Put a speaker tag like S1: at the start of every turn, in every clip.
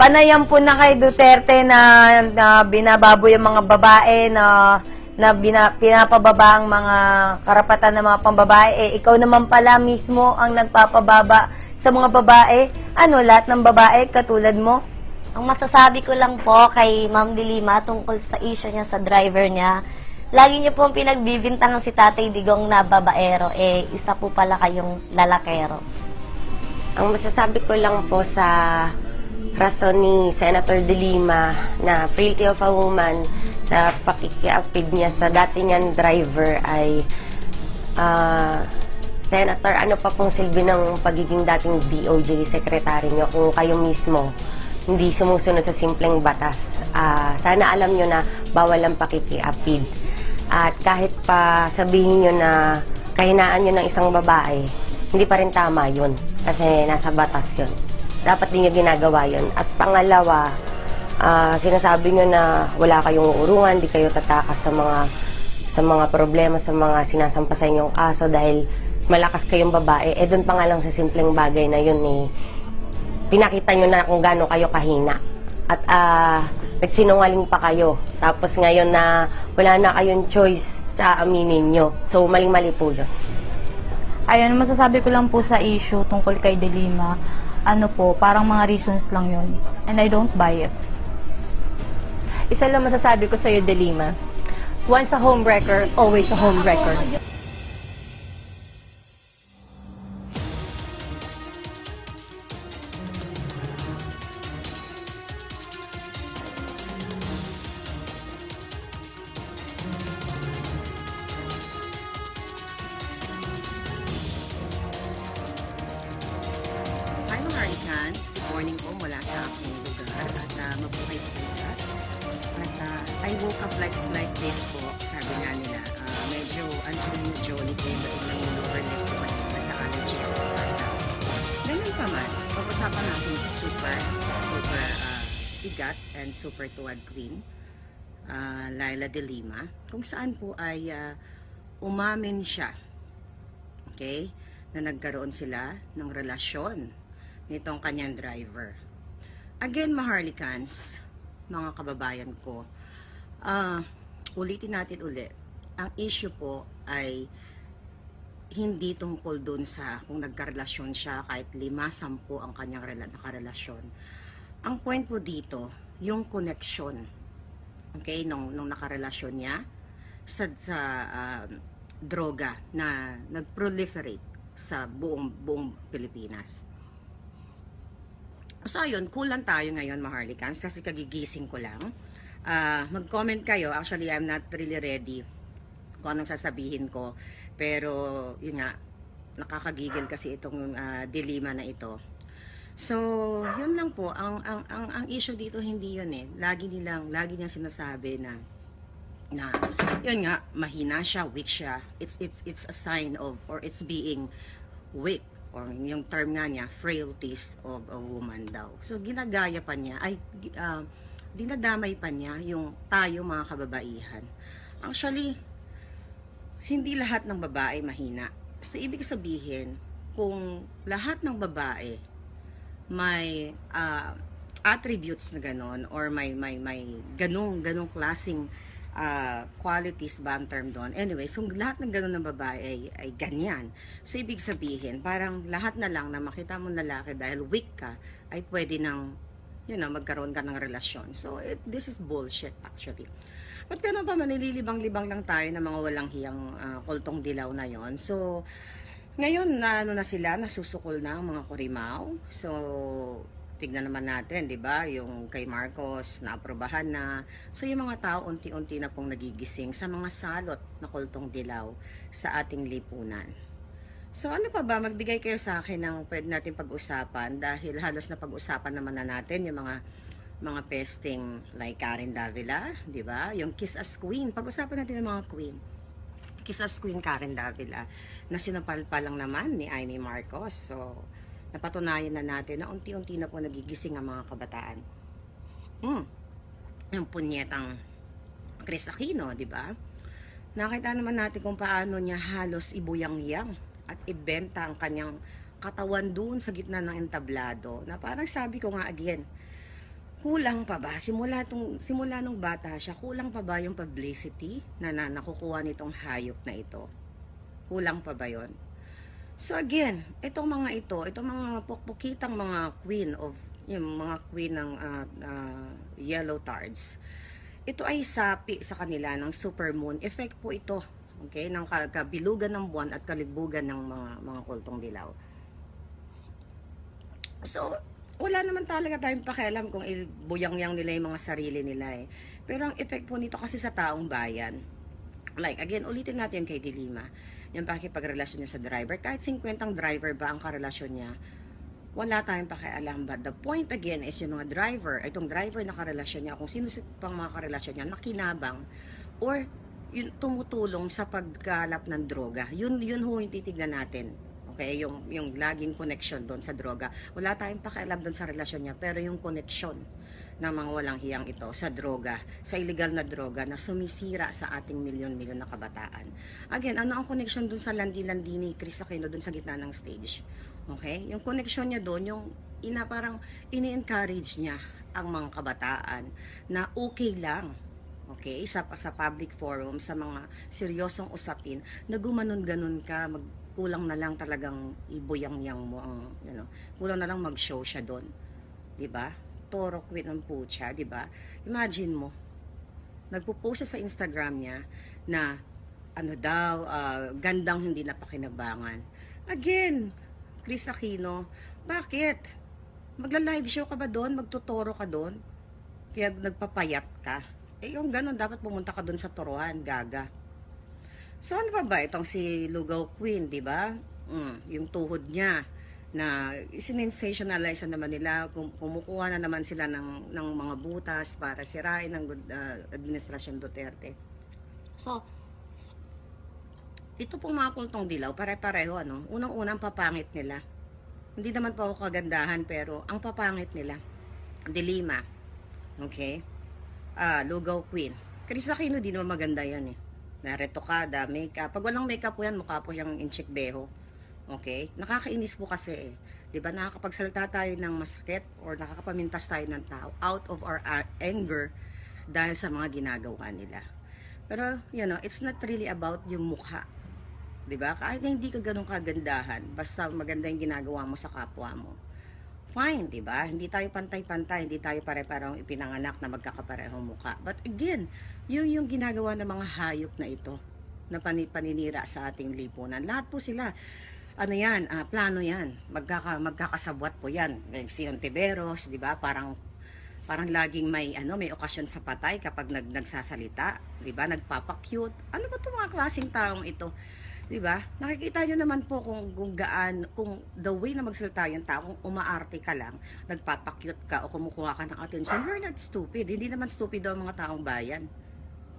S1: Panayam po na kay Duterte na, na binababoy ang mga babae na na bina, pinapababa ang mga karapatan ng mga pambabae. Eh, ikaw naman pala mismo ang nagpapababa sa mga babae. Ano, lahat ng babae katulad mo?
S2: Ang masasabi ko lang po kay Ma'am Dilima tungkol sa issue niya sa driver niya, lagi niyo pong pinagbibintangan si Tatay Digong na babaero, eh isa po pala kayong lalakero.
S3: Ang masasabi ko lang po sa rason ni Senator De Lima na frailty of a woman sa pakikiapid niya sa dati niyang driver ay ah, Senator, ano pa pong silbi ng pagiging dating DOJ secretary niyo kung kayo mismo hindi sumusunod sa simpleng batas. Ah, sana alam niyo na bawal ang pakikiapid. At kahit pa sabihin niyo na kahinaan niyo ng isang babae, hindi pa rin tama yun. Kasi nasa batas yun. Dapat din niyo ginagawa yun. At pangalawa, ah, sinasabi niyo na wala kayong urungan, di kayo tatakas sa mga sa mga problema, sa mga sinasampa sa inyong kaso dahil malakas kayong babae. Eh, doon pa nga lang sa simpleng bagay na yun eh, pinakita nyo na kung gaano kayo kahina. At ah, nagsinungaling pa kayo. Tapos ngayon na wala na kayong choice sa aminin nyo. So, maling-mali po yun.
S4: Ayun, masasabi ko lang po sa issue tungkol kay Delima, ano po, parang mga reasons lang yun. And I don't buy it.
S5: Isa lang masasabi ko sa'yo, Delima. Once a home wrecker, always a home
S6: I woke up like like this po, sabi nga nila, uh, medyo Angelina Jolie po yung dating ng lower lip ko ngayon, nagka-allergy ako. At ganun pa man, pag-usapan natin si Super, Super uh, Igat and Super Tuwad Queen, uh, Laila De Lima, kung saan po ay uh, umamin siya, okay, na nagkaroon sila ng relasyon nitong kanyang driver. Again, Maharlikans, mga kababayan ko, ah, ulitin natin ulit. Ang issue po ay hindi tungkol dun sa kung nagkarelasyon siya kahit lima, sampu ang kanyang rela- nakarelasyon. Ang point po dito, yung connection okay, nung, nung nakarelasyon niya sa, sa ah, droga na nag-proliferate sa buong buong Pilipinas. So ayun, kulang tayo ngayon Maharlikans kasi kagigising ko lang. Ah, mag-comment kayo. Actually, I'm not really ready kung anong sasabihin ko. Pero, yun nga, nakakagigil kasi itong ah, dilema na ito. So, yun lang po. Ang, ang, ang, ang issue dito hindi yun eh. Lagi nilang, lagi niya sinasabi na na yun nga mahina siya weak siya it's it's it's a sign of or it's being weak or yung term nga niya frailties of a woman daw so ginagaya pa niya ay uh, dinadamay pa niya yung tayo mga kababaihan actually hindi lahat ng babae mahina so ibig sabihin kung lahat ng babae may ah, attributes na ganon or may may may ganong ganong klasing ah, qualities ba ang term doon. Anyway, so lahat ng ganun ng babae ay, ay ganyan. So ibig sabihin, parang lahat na lang na makita mo na lalaki dahil weak ka, ay pwede nang you know, magkaroon ka ng relasyon. So it, this is bullshit actually. But ganun pa man, nililibang-libang lang tayo ng mga walang hiyang ah, kultong dilaw na yon. So, ngayon, na ano na sila, nasusukol na ang mga kurimaw. So, tignan naman natin, di ba? Yung kay Marcos, naaprobahan na. So, yung mga tao, unti-unti na pong nagigising sa mga salot na kultong dilaw sa ating lipunan. So, ano pa ba? Magbigay kayo sa akin ng pwede natin pag-usapan dahil halos na pag-usapan naman na natin yung mga mga pesting like Karen Davila, di ba? Yung Kiss as Queen. Pag-usapan natin yung mga queen. Kiss as Queen Karen Davila na sinapal pa lang naman ni Amy Marcos. So, napatunayan na natin na unti-unti na po nagigising ang mga kabataan. Hmm. Yung punyetang Chris Aquino, di ba? Nakita naman natin kung paano niya halos ibuyang-yang at ibenta ang kanyang katawan doon sa gitna ng entablado. Na parang sabi ko nga again, kulang pa ba? Simula, tong, simula nung bata siya, kulang pa ba yung publicity na, na nakukuha nitong hayop na ito? Kulang pa ba yon? So again, itong mga ito, itong mga pukpukitang mga queen of, yung mga queen ng ah, ah, yellow tards, ito ay sapi sa kanila ng supermoon. Effect po ito, okay, ng ka- kabilugan ng buwan at kalibugan ng mga mga kultong dilaw. So, wala naman talaga tayong pakialam kung buyang-yang nila yung mga sarili nila eh. Pero ang effect po nito kasi sa taong bayan, like, again, ulitin natin kay Dilima, yung pakipagrelasyon niya sa driver, kahit 50 ang driver ba ang karelasyon niya, wala tayong pakialam. But the point again is yung mga driver, itong driver na karelasyon niya, kung sino si- pang mga karelasyon niya, nakinabang, or yun, tumutulong sa pagkalap ng droga. Yun, yun ho yung titignan natin. Okay, yung, yung laging connection doon sa droga. Wala tayong pakialam doon sa relasyon niya, pero yung connection ng mga walang hiyang ito sa droga, sa illegal na droga na sumisira sa ating milyon-milyon na kabataan. Again, ano ang connection doon sa landi-landi ni Chris Aquino doon sa gitna ng stage? Okay? Yung connection niya doon, yung ina parang ini-encourage niya ang mga kabataan na okay lang okay, sa, sa public forum, sa mga seryosong usapin, na gumanon-ganon ka, magkulang na lang talagang ibuyang-yang mo ang, you know, kulang na lang mag-show siya doon. 'Di ba? Toro quit ng pucha, 'di ba? Imagine mo, nagpo-post siya sa Instagram niya na ano daw, ah, gandang hindi napakinabangan. Again, Chris Aquino, bakit? Magla-live show ka ba doon? Magtutoro ka doon? Kaya nagpapayat ka? Eh, yung ganun, dapat pumunta ka doon sa turuan, gaga. So, ano pa ba itong si Lugaw Queen, di ba? Mm, yung tuhod niya na sinensationalize na naman nila, kum- kumukuha na naman sila ng, ng mga butas para sirain ang uh, administrasyon Duterte. So, ito pong mga kultong dilaw, pare-pareho, ano? Unang-unang papangit nila. Hindi naman po ako kagandahan, pero ang papangit nila, dilima. Okay? Ah, Lugaw Queen. Chris Aquino, di naman maganda yan eh. Naretokada, makeup. Pag walang makeup po yan, mukha po siyang inchik beho. Okay? Nakakainis po kasi eh. Ba nakakapagsalita tayo ng masakit or nakakapamintas tayo ng tao out of our uh, anger dahil sa mga ginagawa nila. Pero, you know, it's not really about yung mukha. ba? Kahit na hindi ka ganun kagandahan, basta maganda yung ginagawa mo sa kapwa mo. Fine, 'di ba? Hindi tayo pantay-pantay, hindi tayo pare-parehong ipinanganak na magkakaparehong mukha. But again, yung yung ginagawa ng mga hayop na ito na pani- paninira sa ating lipunan. Lahat po sila ano yan, ah, plano yan. Magkaka, magkakasabwat po yan. Like si Ontiveros, di ba? Parang parang laging may ano may okasyon sa patay kapag nag nagsasalita, 'di ba? Nagpapa-cute. Ano ba 'tong mga klaseng taong ito? 'Di ba? Nakikita nyo naman po kung, kung gaan kung the way na magsalita yung tao, kung umaarte ka lang, nagpapa-cute ka o kumukuha ka ng attention, you're not stupid. Hindi naman stupid ang mga taong bayan.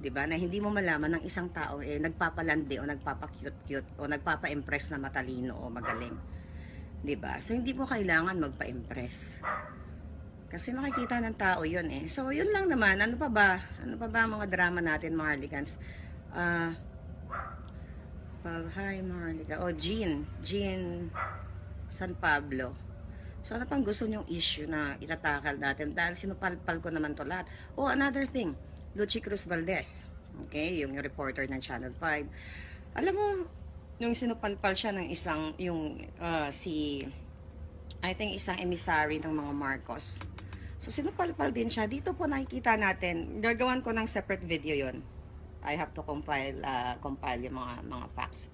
S6: 'di ba? Na hindi mo malaman ng isang tao eh nagpapalandi o nagpapa-cute-cute o nagpapa-impress na matalino o magaling. 'Di ba? So hindi mo kailangan magpa-impress. Kasi makikita ng tao 'yun eh. So 'yun lang naman. Ano pa ba? Ano pa ba mga drama natin, Marlikans? Ah uh, hi Marlika. Oh, Jean. Jean San Pablo. So, ano pang gusto nyong issue na itatakal natin? Dahil sinupalpal ko naman to lahat. Oh, another thing. Luchi Cruz Valdez. Okay, yung reporter ng Channel 5. Alam mo, yung sinupalpal siya ng isang, yung ah, si, I think isang emissary ng mga Marcos. So, sinupalpal din siya. Dito po nakikita natin, gagawan ko ng separate video yon. I have to compile, ah, compile yung mga, mga facts.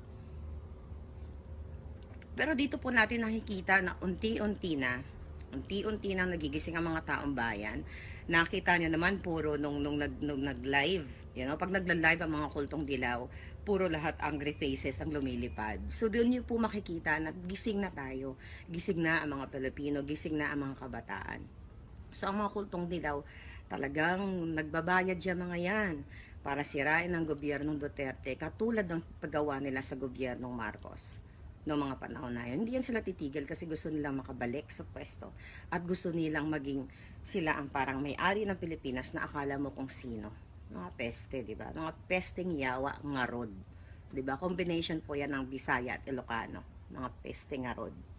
S6: Pero dito po natin nakikita na unti-unti na, unti-unti na nagigising ang mga taong bayan. Nakita nyo naman puro nung, nung, nag, nung nag-live, you know, pag nagla-live ang mga kultong dilaw, puro lahat angry faces ang lumilipad. So doon nyo po makikita na gising na tayo, gising na ang mga Pilipino, gising na ang mga kabataan. So ang mga kultong dilaw, talagang nagbabayad dyan mga yan para sirain ang gobyernong Duterte katulad ng paggawa nila sa gobyernong Marcos. noong mga panahon na yun. Hindi yan sila titigil kasi gusto nilang makabalik sa pwesto at gusto nilang maging sila ang parang may-ari ng Pilipinas na akala mo kung sino. Mga peste, di ba? Mga pesteng yawa, ngarod. Di ba? Combination po yan ng Bisaya at Ilocano. Mga peste ngarod.